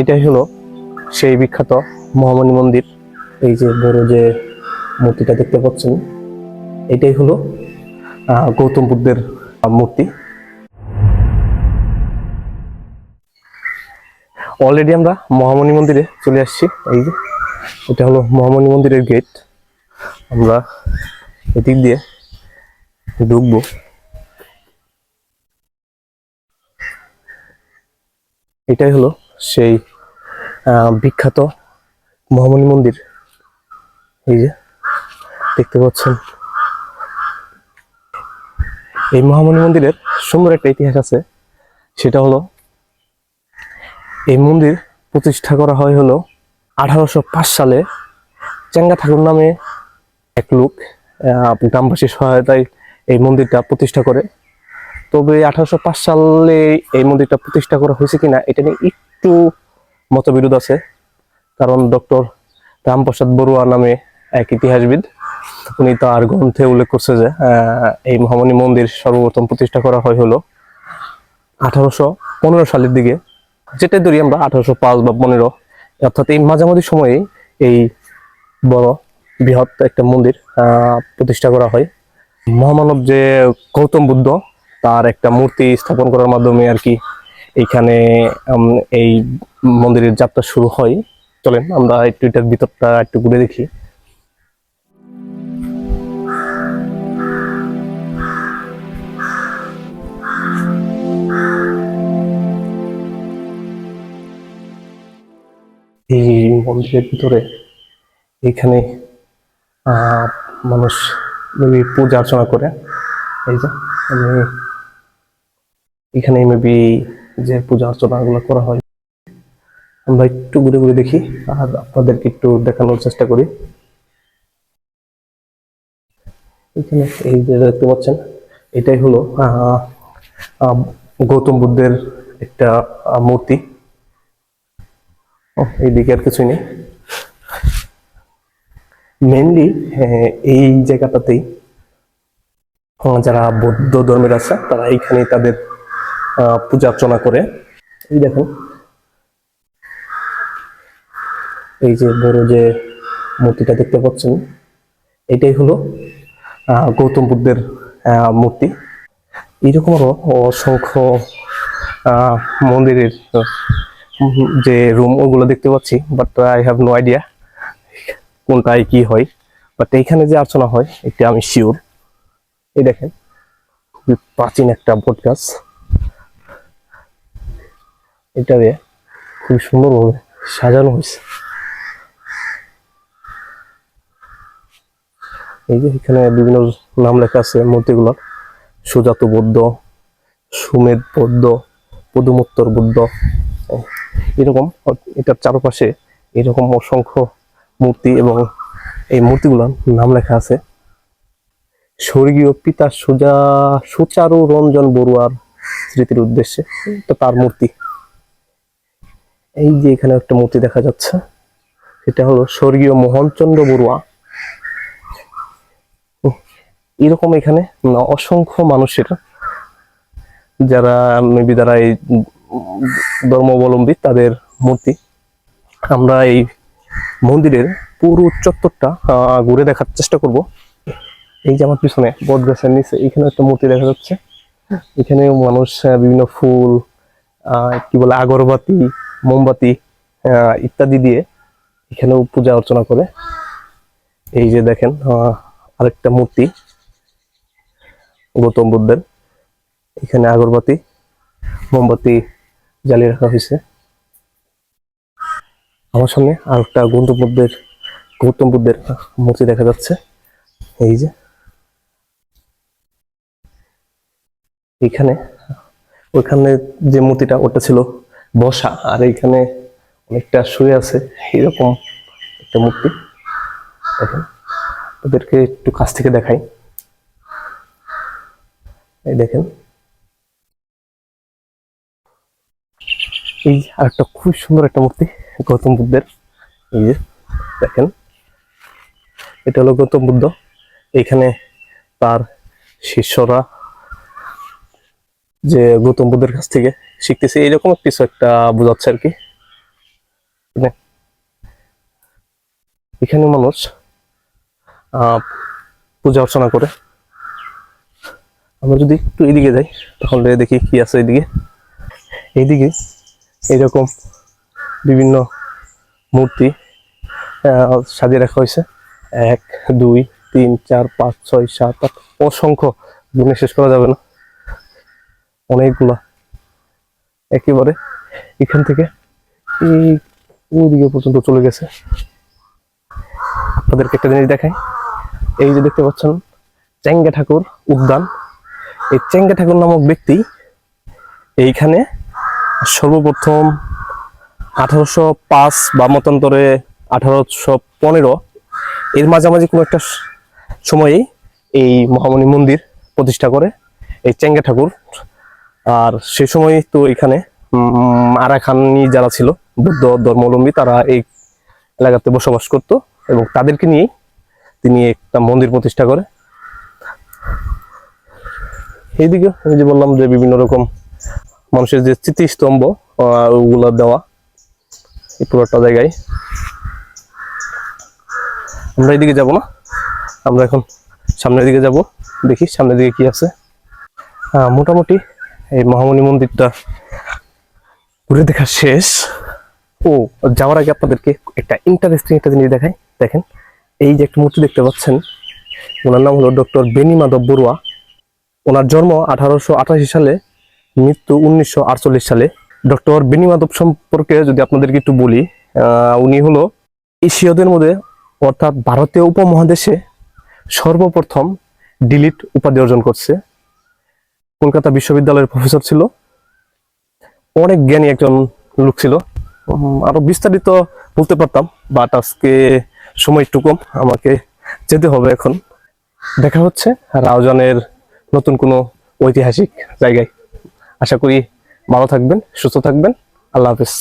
এটাই হলো সেই বিখ্যাত মহামণি মন্দির। এই যে বড় যে মূর্তিটা দেখতে পাচ্ছেন, এটাই হলো গৌতম বুদ্ধের মূর্তি। অলরেডি আমরা মহামণি মন্দিরে চলে আসছি, এই যে, এটা হলো মহামণি মন্দিরের গেট আমরা এদিক দিয়ে ঢুকবো। এটাই হলো সেই বিখ্যাত মহামণি মন্দির। এই যে, দেখতে পাচ্ছেন। এই মহামণি মন্দিরের সুন্দর একটা ইতিহাস আছে। সেটা হলো, এই মন্দির প্রতিষ্ঠা করা হয় হলো আঠারোশো পাঁচ সালে। চেঙ্গা ঠাকুর নামে এক লোক গ্রামবাসীর সহায়তায় এই মন্দিরটা প্রতিষ্ঠা করে। তবে আঠারোশো পাঁচ সালে এই মন্দিরটা প্রতিষ্ঠা করা হয়েছে কিনা, এটা নিয়ে একটু মতবিরোধ আছে, কারণ ডক্টর রামপ্রসাদ বড়ুয়া নামে এক ইতিহাসবিদ, উনি তার গ্রন্থে উল্লেখ করছে যে এই মহামণি মন্দির সর্বপ্রথম প্রতিষ্ঠা করা হয় হলো আঠারোশো পনেরো সালের দিকে যেটাই ধরি আমরা আঠারোশো পাঁচ বা পনেরো। অর্থাৎ এই মাঝামাঝি সময়ে এই বড় বৃহৎ একটা মন্দির প্রতিষ্ঠা করা হয়। মহামানব যে গৌতম বুদ্ধ, তার একটা মূর্তি স্থাপন করার মাধ্যমে আর কি এইখানে এই মন্দিরের যাত্রা শুরু হয়। চলেন, আমরা একটু এটার ভিতরটা একটু ঘুরে দেখি। এই মন্দিরের ভিতরে এখানে মানুষ মেবি পূজা অর্চনা করে। এই যে, আমি এখানে মেবি যে পূজা অর্চনা গুলো করা হয়। আমরা একটু ঘুরে ঘুরে দেখি আর আপনাদেরকে একটু দেখানোর চেষ্টা করি। এখানে এই যে দেখতে পাচ্ছেন এটাই হলো গৌতম বুদ্ধের একটা মূর্তি। ও, এইদিকে আর কিছুই নেই। মেনলি এই জায়গাটাতেই যারা বৌদ্ধ ধর্মের আছে তারা এইখানে তাদের পূজা অর্চনা করে। এই দেখুন। এই যে বড় যে মূর্তিটা দেখতে পাচ্ছেন, এটাই হলো গৌতম বুদ্ধের মূর্তি। এরকম আরও অসংখ্য মন্দিরের যে রুম ওগুলো দেখতে পাচ্ছি but I have no idea কোনটায় কি হয়। বাট এইখানে যে অর্চনা হয়, এটা আমি শিওর এই দেখেন প্রাচীন একটা বট গাছ এটারে খুব সুন্দরভাবে সাজানো হয়েছে। এই যে এখানে বিভিন্ন নাম লেখা আছে মূর্তিগুলোর সুজাত বৌদ্ধ সুমেধ বৌদ্ধ, পদুমোত্তর বৌদ্ধ। এরকম, এটার চারপাশে এরকম অসংখ্য মূর্তি এবং এই মূর্তিগুলোর নাম লেখা আছে। স্বর্গীয় পিতা সুজা সুচারু রঞ্জন বড়ুয়ার স্মৃতির উদ্দেশ্যে এটা তার মূর্তি। এই যে এখানে একটা মূর্তি দেখা যাচ্ছে, এটা হলো স্বর্গীয় মোহনচন্দ্র বড়ুয়া। এরকম এখানে অসংখ্য মানুষের, যারা মেবি যারা এই ধর্মাবলম্বী, তাদের মূর্তি। আমরা এই মন্দিরের পুরো চত্বরটা ঘুরে দেখার চেষ্টা করব। এই যে আমার পিছনে বট গাছের নিচে এখানে একটা মূর্তি দেখা যাচ্ছে। এখানে মানুষ বিভিন্ন ফুল কি বলে, আগরবাতি মোমবাতি ইত্যাদি দিয়ে এখানেও পূজা অর্চনা করে। এই যে দেখেন আরেকটা মূর্তি, গৌতম বুদ্ধের। এখানে আগরবাতি, মোমবাতি জ্বালিয়ে রাখা হয়েছে। আমার সামনে আরেকটা গৌতম বুদ্ধের গৌতম বুদ্ধের মূর্তি দেখা যাচ্ছে। এই যে। এখানে, ওইখানে যে মূর্তিটা, ওটা ছিল বসা। আর এইখানে অনেকটা শুয়ে আছে, এরকম একটা মূর্তি। দেখেন, ওদেরকে একটু কাছ থেকে দেখাই। এই দেখেন। এই আর একটা খুব সুন্দর একটা মূর্তি, গৌতম বুদ্ধের। এই যে, দেখেন। এটা হলো গৌতম বুদ্ধ। এইখানে তার শিষ্যরা যে গৌতম বুদ্ধের কাছ থেকে শিখতেছে এরকম কিছু একটা বোঝাচ্ছে আর কি। এখানে মানুষ পূজা অর্চনা করে। আমরা যদি একটু এদিকে যাই, তাহলে দেখি কি আছে এদিকে। এইদিকে এরকম বিভিন্ন মূর্তি সাজিয়ে রাখা হয়েছে। এক, দুই, তিন, চার, পাঁচ, ছয়, সাত, আট, অসংখ্য। গুণে শেষ করা যাবে না। অনেকগুলা। একেবারে এখান থেকে এই ওইদিকে পর্যন্ত চলে গেছে। আপনাদেরকে একটা জিনিস দেখাই। এই যে দেখতে পাচ্ছেন চেঙ্গা ঠাকুর উদ্যান। এই চেঙ্গা ঠাকুর নামক ব্যক্তি এইখানে সর্বপ্রথম আঠারোশো পাঁচ বা মতান্তরে আঠারোশো পনেরো এর মাঝামাঝি কোনো একটা সময়েই এই মহামণি মন্দির প্রতিষ্ঠা করে। এই চেঙ্গা ঠাকুর আর সে সময় তো এখানে উম, আরাকানি যারা ছিল বৌদ্ধ ধর্মাবলম্বী তারা এই এলাকাতে বসবাস করত এবং তাদেরকে নিয়ে তিনি একটা মন্দির প্রতিষ্ঠা করে। এইদিকে আমি যে বললাম যে বিভিন্ন রকম মানুষের যে স্মৃতিস্তম্ভ ওগুলো দেওয়া এই পুরোটা জায়গায়। আমরা এদিকে যাব না। আমরা এখন সামনের দিকে যাব দেখি সামনের দিকে কি আছে। মোটামুটি এই মহামণি মন্দিরটা ঘুরে দেখা শেষ। ও, যাওয়ার আগে আপনাদেরকে একটা ইন্টারেস্টিং একটা জিনিস দেখাই। দেখেন, এই যে একটা মূর্তি দেখতে পাচ্ছেন, ওনার নাম হলো ডক্টর বেনি মাধব বড়ুয়া। ওনার জন্ম আঠারোশো আঠাশি সালে, মৃত্যু উনিশশো আটচল্লিশ সালে। ডক্টর বেনি মাধব সম্পর্কে যদি আপনাদেরকে একটু বলি উনি হলো এশীয়দের মধ্যে, অর্থাৎ ভারতীয় উপমহাদেশে সর্বপ্রথম ডিলিট উপাধি অর্জন করছে। কলকাতা বিশ্ববিদ্যালয়ের প্রফেসর ছিল। অনেক জ্ঞানী একজন লোক ছিল। আরও বিস্তারিত বলতে পারতাম বাট আজকে সময় একটু কম, আমাকে যেতে হবে এখন। দেখা হচ্ছে রাউজানের নতুন কোনো ঐতিহাসিক জায়গায়। আশা করি ভালো থাকবেন, সুস্থ থাকবেন। আল্লাহ হাফেজ।